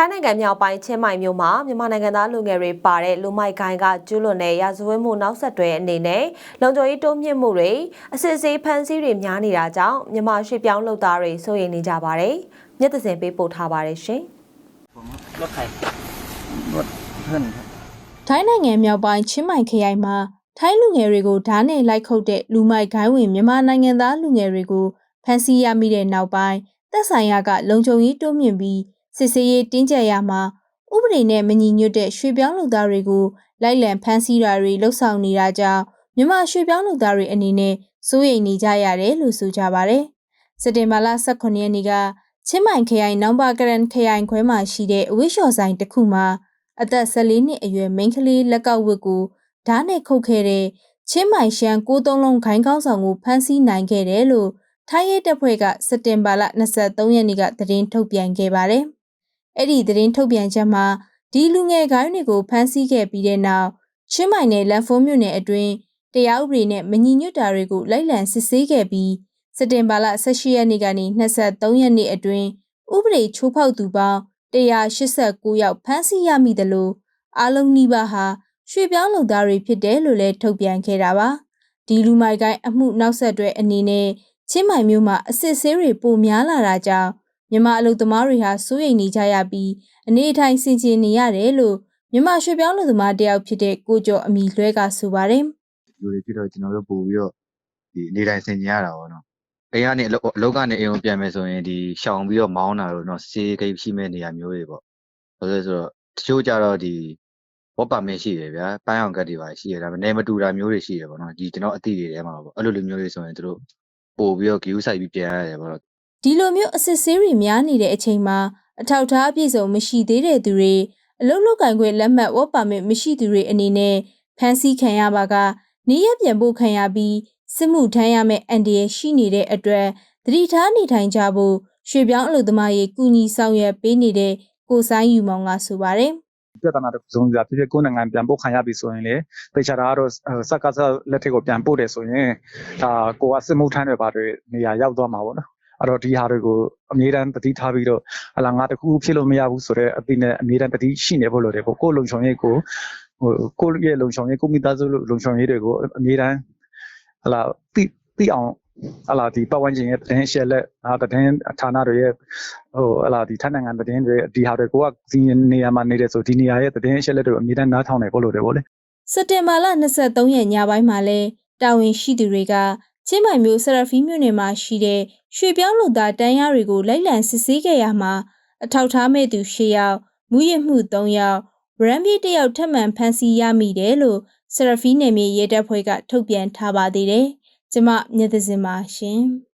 ထိုင်းနိုင်ငံမြောက်ပိုင်းချင်းမိုင်မြို့မှာမြန်မာနိုင်ငံသားလူငယ်တွေပါတဲ့လူမိုက်ဂိုင်းကကျူးလွန်တဲ့ရာဇဝတ်မှုနောက်ဆက်တွဲအနေနဲ့လုံခြုံရေးတိုးမြင့်မှုတွေအစစ်အဆေးဖမ်းဆီးတွေများနေတာကြောင့်မြန်မာရွှေ့ပြောင်းလုပ်သားတွေစိုးရိမ်နေကြပါတယ်။မြတ်သစင်ပေးပို့ထားပါတယ်ရှင်။ထိုင်းနိုင်ငံမြောက်ပိုင်းချင်းမိုင်ခရိုင်မှာထိုင်းလူငယ်တွေကိုဓားနဲ့လိုက်ခုတ်တဲ့လူမိုက်ဂိုင်းဝင်မြန်မာနိုင်ငံသားလူငယ်တွေကိုဖမ်းဆီးရမိတဲ့နောက်ပိုင်းသက်ဆိုင်ရာကလုံခြုံရေးတိုးမြင့်ပြီး စစ်ဆေးရေးတင်းကျပ်ရမှာဥပဒေနဲ့မညီညွတ်တဲ့ရွှေပြောင်းလူသားတွေကိုလိုက်လံဖမ်းဆီးတာတွေလှုပ်ဆောင်နေတာကြောင့်မြန်မာရွှေပြောင်းလူသားတွေအနေနဲ့စိုးရိမ်နေကြရတယ်လို့ဆိုကြပါဗျ။စက်တင်ဘာလ18ရက်နေ့ကချင်းမိုင်ခရိုင်နောင်ပါကရန်ခရိုင်ခွဲမှာရှိတဲ့အဝိရှော်ဆိုင်တစ်ခုမှာအသက်14နှစ်အရွယ်မိန်းကလေးလက်ကောက်ဝတ်ကိုဓာတ်နဲ့ခုတ်ခဲ့တဲ့ချင်းမိုင်ရှမ်းကိုသုံးလုံးခိုင်းကောင်းဆောင်ကိုဖမ်းဆီးနိုင်ခဲ့တယ်လို့ထိုင်းရဲတပ်ဖွဲ့ကစက်တင်ဘာလ23ရက်နေ့ကသတင်းထုတ်ပြန်ခဲ့ပါတယ်။ အဲ့ဒီသတင်းထုတ်ပြန်ချက်မှာဒီလူငယ်ဂိုင်းတွေကိုဖမ်းဆီးခဲ့ပြီးတဲ့နောက်ချင်းမိုင်နယ်လန်ဖုံးမြို့နယ်အတွင်းတရားဥပဒေနဲ့မညီညွတ်တာတွေကိုလိုက်လံစစ်ဆေးခဲ့ပြီးစက်တင်ဘာလ18ရက်နေ့ကနေ23ရက်နေ့အတွင်းဥပဒေချိုးဖောက်သူပေါင်း189ယောက်ဖမ်းဆီးရမိတယ်လို့အားလုံးနှိပါဟာရွှေပြောင်းလုံသားတွေဖြစ်တယ်လို့လည်းထုတ်ပြန်ခဲ့တာပါဒီလူမိုက်ကိုင်းအမှုနောက်ဆက်တွဲအနေနဲ့ချင်းမိုင်မျိုးမှာအစစ်ဆေးတွေပိုများလာတာကြောင့် မြန်မာအလုပ်သမားတွေဟာစိုးရိမ်နေကြရပြီးအနေအထိုင်ဆင်ခြင်နေရတယ်လို့မြန်မာရွှေပြောင်းလူသမားတယောက်ဖြစ်တဲ့ကိုကျော်အမီလွဲကဆိုပါတယ်လူတွေဖြစ်တော့ကျွန်တော်တို့ပို့ပြီးတော့ဒီနေတိုင်းဆင်ကျင်ရတာပေါ့နော်အိမ်ကနေအလုပ်အလုပ်ကနေအိမ်ကိုပြန်မယ်ဆိုရင်ဒီရှောင်ပြီးတော့မောင်းတာလို့နော်စေးကိပ်ရှိမဲ့နေရာမျိုးတွေပေါ့ဘာလို့လဲဆိုတော့တချို့ကြတော့ဒီဘောပါမင်းရှိတယ်ဗျာပန်းအောင်ကတ်တွေပါရှိတယ်ဒါပေမဲ့နေမတူတာမျိုးတွေရှိတယ်ပေါ့နော်ဒီကျွန်တော်အတိတွေထဲမှာပေါ့အဲ့လိုလိုမျိုးတွေဆိုရင်တို့ပို့ပြီးတော့ဂယူးဆိုင်ပြီးပြန်ရတယ်ပေါ့နော် ဒီလိုမျိုးအစစ်ဆေးတွေများနေတဲ့အချိန်မှာအထောက်အထားအပြည့်စုံမရှိသေးတဲ့သူတွေအလုပ်လုပ်ကင်ခွင့်လက်မှတ်ဝတ်ပါမစ်မရှိသူတွေအနေနဲ့ဖမ်းဆီးခံရပါကနေရပြန်ဖို့ခံရပြီးစစ်မှုထမ်းရမယ့်အန်ဒီရရှိနေတဲ့အတွက်သတိထားနေထိုင်ကြဖို့ရွှေပြောင်းအလုပ်သမားရေးကုညီဆောင်ရွက်ပေးနေတဲ့ကိုဆိုင်ယူမောင်ကဆိုပါတယ်ပြဿနာတစ်ခုစုံစရာဖြစ်ဖြစ်ကိုယ်နိုင်ငံပြန်ပို့ခံရပြီဆိုရင်လေတေချာတာကတော့စက်ကစလက်ထက်ကိုပြန်ပို့တယ်ဆိုရင်ဒါကိုကစစ်မှုထမ်းတွေပါတွေနေရာရောက်သွားမှာပေါ့နော် အဲ့တော့ဒီဟာတွေကိုအမြဲတမ်းတတိထားပြီးတော့ဟလာငါတခုဖြစ်လို့မရဘူးဆိုတော့အပိနဲ့အမြဲတမ်းတတိရှိနေဖို့လိုတယ်ပေါ့ကိုယ်လုံခြုံရေးကိုဟိုကိုယ့်ရဲ့လုံခြုံရေးကိုမိသားစုလုံခြုံရေးတွေကိုအမြဲတမ်းဟလာတိတိအောင်ဟလာဒီပတ်ဝန်းကျင်ရဲ့တင်းရှက်လက်အာတင်းဌာနတွေရဲ့ဟိုဟလာဒီထိုင်းနိုင်ငံတင်းတွေဒီဟာတွေကိုကဒီနေရာမှာနေတယ်ဆိုဒီနေရာရဲ့တင်းရှက်လက်တွေအမြဲတမ်းနားထောင်နေဖို့လိုတယ်ပေါ့လေစက်တင်ဘာလ23ရက်ညပိုင်းမှာလဲတာဝန်ရှိသူတွေက ချင်းမိုင်မျိုးဆရာဖီမြို့နယ်မှာရှိတဲ့ရွှေပြောင်းလူသားတန်းရတွေကိုလိုက်လံစစ်ဆေးခဲ့ရမှာအထောက်ထားမဲ့သူ၈ယောက်မူရစ်မှု၃ယောက်ဗရန်ပြေးတစ်ယောက်ထပ်မံဖမ်းဆီးရမိတယ်လို့ဆရာဖီနယ်မြေရဲတပ်ဖွဲ့ကထုတ်ပြန်ထားပါသေးတယ်။ကျမမျက်သစင်ပါရှင်။